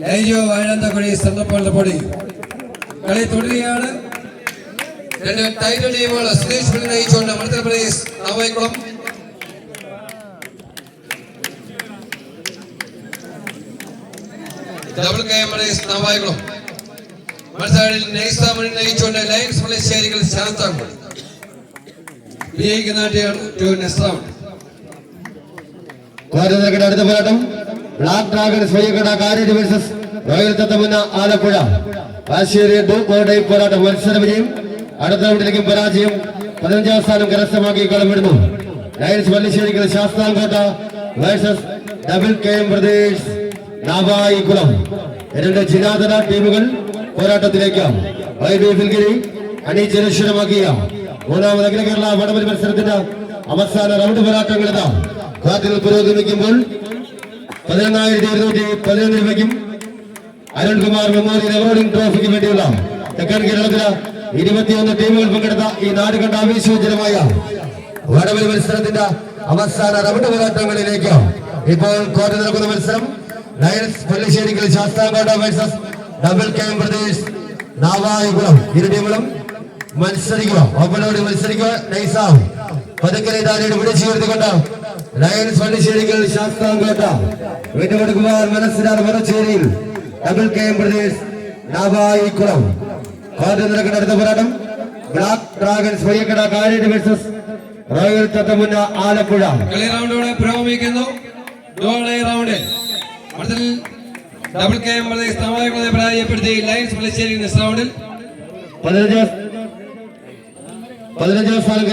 ലൈജോ വാഴന്തക്കുഴി പൊടി. കളി തുടരുകയാണ്. രണ്ട് ടൈറ്റൽ ടീമുകൾ Suresh Pilli നയിച്ചുകൊണ്ട് Madhya Pradesh Navaikulam double K M Pradesh Navayikulam മത്സരത്തിൽ നൈസാമണി നയിച്ചുകൊണ്ട് ലയൻസ് മലേശ്ശേരികൾ ശാസ്താംകുളം വിജയിക്കുന്ന ടു നെസ്താം കോരനഗര അടുത്ത പോരാട്ടം. ബ്ലാക്ക് ഡ്രാഗൺ സ്വയകട കാരേജ് വേഴ്സസ് റോയൽ തത്തമുന്ന ആലപ്പുഴ. ആശേരി ഡു കോടൈ പോരാട്ടം മത്സര വിജയം. അടുത്ത റൗണ്ടിലേക്ക് പരാജയം. പതിനഞ്ചാം സ്ഥാനം കരസ്ഥമാക്കി കളമിടുന്നു. Lions Vallisserikkal Sasthamkotta versus double K M Pradesh Navayikulam രണ്ട് ജില്ലാതല ടീമുകൾ പോരാട്ടത്തിലേക്ക് വൈദ്യുതിഗിരി അണിചരക്ഷരമാക്കിയ മൂന്നാമത് അഖില കേരള വടവലി മത്സരത്തിന്റെ അവസാന റൗണ്ട് പോരാട്ടങ്ങളിതാ കാറ്റിൽ പുരോഗമിക്കുമ്പോൾ പതിനെണ്ണായിരത്തി ഇരുന്നൂറ്റി പതിനൊന്ന് രൂപയ്ക്കും അരുൺകുമാർ മെമ്മോറിയൽ അവാർഡിംഗ് ട്രോഫിക്ക് വേണ്ടിയുള്ള തെക്കൻ കേരളത്തിലെ ഇരുപത്തിയൊന്ന് ടീമുകൾ പങ്കെടുത്ത ഈ നാട് കണ്ട ആവേശോജ്ജലമായ വടവലി മത്സരത്തിന്റെ അവസാന റൗണ്ട് പോരാട്ടങ്ങളിലേക്ക് ഇപ്പോൾ കോട്ട നടക്കുന്ന മത്സരം. ലയൻസ് പള്ളിശ്ശേരിക്കൽ ശാസ്താംകോട്ട ഡബിൾ കേം പ്രദേശ് നാവായികുളം ഇരു ടീമുകളും മത്സരിക്കുക ഓപ്പണോട് മത്സരിക്കുക നൈസാവും. പതുക്കലെ താരയുടെ വിളിച്ചു ചേർത്തുകൊണ്ട് ലയൻസ് പള്ളിശ്ശേരിക്കൽ ശാസ്താംകോട്ട വീട്ടുകൊടുക്കുമാർ മനസ്സിലാർ മറച്ചേരിയിൽ. Double K M Pradesh Navaikulam കോട്ട നടക്കുന്ന അടുത്ത പോരാട്ടം. ബ്ലാക്ക് ഡ്രാഗൺസ് വയ്യക്കട കാരേഡ് വേഴ്സസ് റോയൽ തത്തമുന്ന ആലപ്പുഴ. കളി റൗണ്ടോടെ പുരോഗമിക്കുന്നു. ഡോളെ റൗണ്ട് അടുത്തിൽ ഡബിൾ കെ എം പ്രദേശ് നവായിക്കുളത്തെ പരാജയപ്പെടുത്തി ലയൻസ് മലേശ്ശേരി റൗണ്ടിൽ പതിനഞ്ചാം പതിനഞ്ചാം സ്ഥാനം